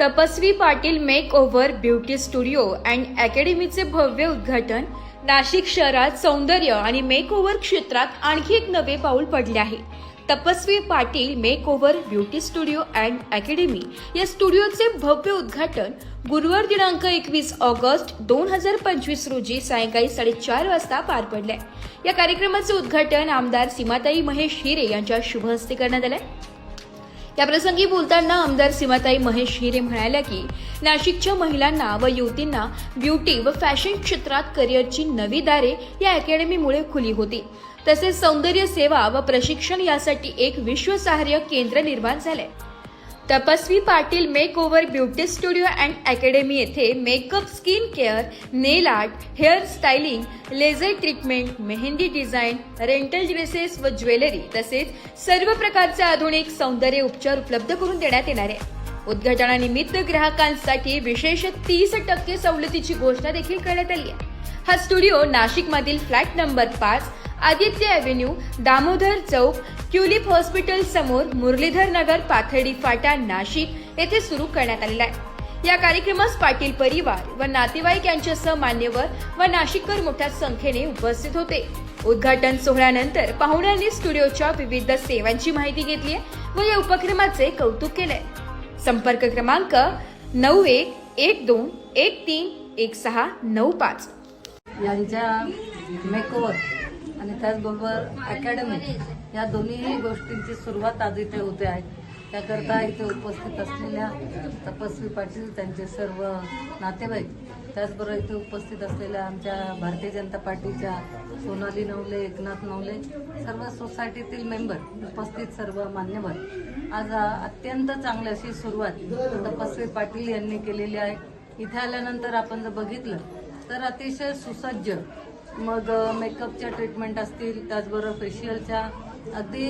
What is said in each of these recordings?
Tapaswi Patil make over beauty studio and अकॅडमीचे भव्य उद्घाटन नाशिक शहरात सौंदर्य आणि मेक ओव्हर क्षेत्रात आणखी एक नवे पाऊल पडले आहे. Tapaswi Patil make over beauty studio and academy या स्टुडिओचे भव्य उद्घाटन गुरुवार दिनांक एकवीस ऑगस्ट दोन हजार पंचवीस रोजी सायंकाळी साडेचार वाजता पार पडले. या कार्यक्रमाचे उद्घाटन आमदार सीमाताई महेश हिरे यांच्या शुभ हस्ते करण्यात आले. याप्रसंगी बोलताना आमदार सीमाताई महेश हिरे म्हणाल्या की नाशिकच्या महिलांना व युवतींना ब्युटी व फॅशन क्षेत्रात करिअरची नवी दारे या अकॅडमीमुळे खुली होती. तसेच सौंदर्य सेवा व प्रशिक्षण यासाठी एक विश्वासार्ह केंद्र निर्माण झाले Tapaswi Patil make over beauty studio and academy येथे makeup skin care nail art hair styling laser treatment mehndi design rental dresses व ज्वेलरी तसेच सर्व प्रकारचे आधुनिक सौंदर्य उपचार उपलब्ध करून देण्यात येणार आहे. उद्घाटनानिमित्त ग्राहकांसाठी विशेष तीस टक्के सवलतीची घोषणा देखील करण्यात आली आहे. हा स्टुडिओ नाशिकमधील फ्लॅट नंबर पाच Aditya avenue Damodar Chowk tulip hospital समोर मुरलीधर नगर पाथर्डी फाटा नाशिक येथे सुरू करण्यात आलेला आहे. या कार्यक्रमास पाटील परिवार व नातेवाईक यांच्यासह मान्यवर व नाशिककर मोठ्या संख्येने उपस्थित होते. उद्घाटन सोहळ्यानंतर पाहुण्यांनी स्टुडिओच्या विविध सेवांची माहिती घेतली व या उपक्रमाचे कौतुक केले संपर्क क्रमांक नऊ एक एक दोन एक तीन एक सहा नऊ पाच. यांच्या मेकओवर आणि त्याचबरोबर अकॅडमी या दोन्ही गोष्टींची सुरुवात आज इथे होते आहे. त्याकरता इथे उपस्थित असलेल्या तपस्वी पाटील त्यांचे सर्व नातेवाईक त्याचबरोबर इथे उपस्थित असलेल्या आमच्या भारतीय जनता पार्टीच्या सोनाली नवले एकनाथ नवले सर्व सोसायटीतील मेंबर उपस्थित सर्व मान्यवर. आज अत्यंत चांगली अशी सुरुवात तपस्वी पाटील यांनी केलेली आहे. इथे आल्यानंतर आपण जर बघितलं तर अतिशय सुसज्ज. मग मेकअपच्या ट्रीटमेंट असतील त्याचबरोबर फेशियलच्या अगदी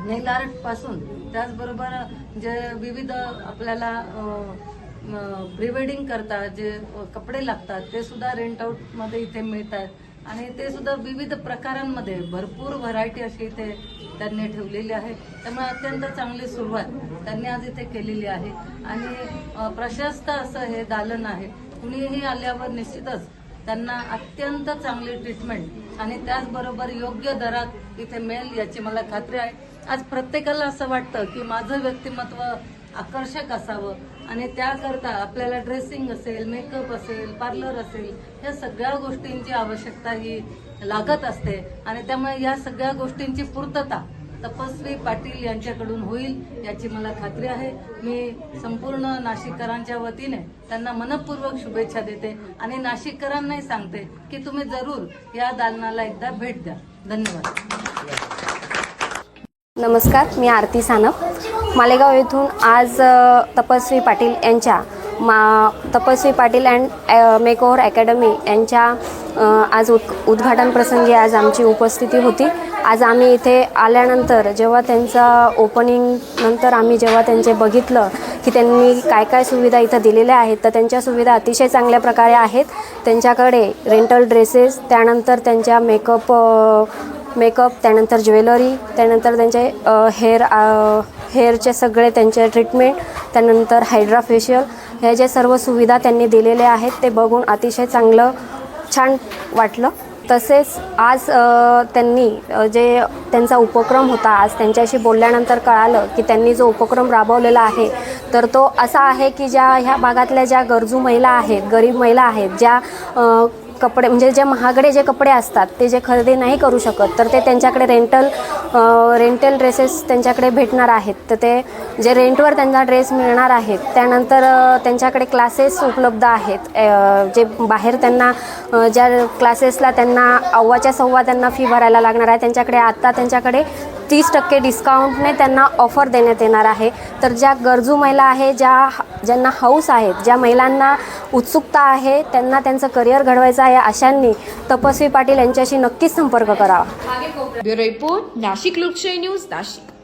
नेल आर्टपासून त्याचबरोबर जे विविध आपल्याला प्री वेडिंग करता जे कपडे लागतात ते सुद्धा रेंट आउटमध्ये इथे मिळतात. आणि ते सुद्धा विविध प्रकारांमध्ये भरपूर व्हरायटी अशी इथे त्यांनी ठेवलेली आहे. त्यामुळे अत्यंत चांगली सुरुवात त्यांनी आज इथे केलेली आहे. आणि प्रशस्त असं हे दालन आहे. कुणीही आल्यावर निश्चितच त्यांना अत्यंत चांगली ट्रीटमेंट आणि त्याचबरोबर योग्य दरात इथे मिळेल याची मला खात्री आहे. आज प्रत्येकाला असं वाटतं की माझं व्यक्तिमत्व आकर्षक असावं आणि त्याकरता आपल्याला ड्रेसिंग असेल मेकअप असेल पार्लर असेल या सगळ्या गोष्टींची आवश्यकता ही लागत असते. आणि त्यामुळे या सगळ्या गोष्टींची पूर्तता तपस्वी पाटील यांच्याकडून होईल याची मला खात्री आहे. मी संपूर्ण नाशिककरांच्या वतीने त्यांना मनपूर्वक शुभेच्छा देते आणि नाशिककरांनाही सांगते की तुम्ही जरूर या दालनाला एकदा भेट द्या. धन्यवाद. नमस्कार मी आरती सानप. मालेगाव येथून आज तपस्वी पाटील यांच्या मा तपस्वी पाटील अँड मेकओव्हर अकॅडमी यांच्या आज उद उद्घाटन प्रसंगी आज आमची उपस्थिती होती. आज आम्ही इथे आल्यानंतर जेव्हा त्यांचा ओपनिंग नंतर आम्ही जेव्हा त्यांचे बघितलं की त्यांनी काय काय सुविधा इथं दिलेल्या आहेत तर त्यांच्या सुविधा अतिशय चांगल्या प्रकारे आहेत. त्यांच्याकडे रेंटल ड्रेसेस त्यानंतर त्यांच्या मेकअप मेकअप त्यानंतर ज्वेलरी त्यानंतर त्यांचे हेअर हेअरचे सगळे त्यांचे ट्रीटमेंट त्यानंतर हायड्रा फेशियल. ह्या ज्या सर्व सुविधा त्यांनी दिलेल्या आहेत ते बघून अतिशय चांगलं छान वाटलं. तसेच आज त्यांनी जे त्यांचा उपक्रम होता आज त्यांच्याशी बोलल्यानंतर कळालं की त्यांनी जो उपक्रम राबवलेला आहे तर तो असा आहे की ज्या ह्या भागातल्या ज्या गरजू महिला आहेत गरीब महिला आहेत ज्या कपडे म्हणजे जे महागडे जे कपडे असतात ते जे खरेदी नाही करू शकत तर ते त्यांच्याकडे रेंटल रेंटल ड्रेसेस त्यांच्याकडे भेटणार आहेत. तर ते जे रेंटवर त्यांना ड्रेस मिळणार आहेत त्यानंतर त्यांच्याकडे क्लासेस उपलब्ध आहेत. जे बाहेर त्यांना ज्या क्लासेसला त्यांना अव्वाच्या सव्वा त्यांना फी भरायला लागणार आहे त्यांच्याकडे आत्ता त्यांच्याकडे तीस टक्के डिस्काउंटने त्यांना ऑफर देण्यात येणार आहे. तर ज्या गरजू महिला आहे ज्या ज्यांना हौस आहेत ज्या महिलांना उत्सुकता आहे त्यांना त्यांचं करिअर घडवायचं आहे अशांनी तपस्वी पाटील यांच्याशी नक्कीच संपर्क करावा. नाशिक लोकशाही न्यूज नाशिक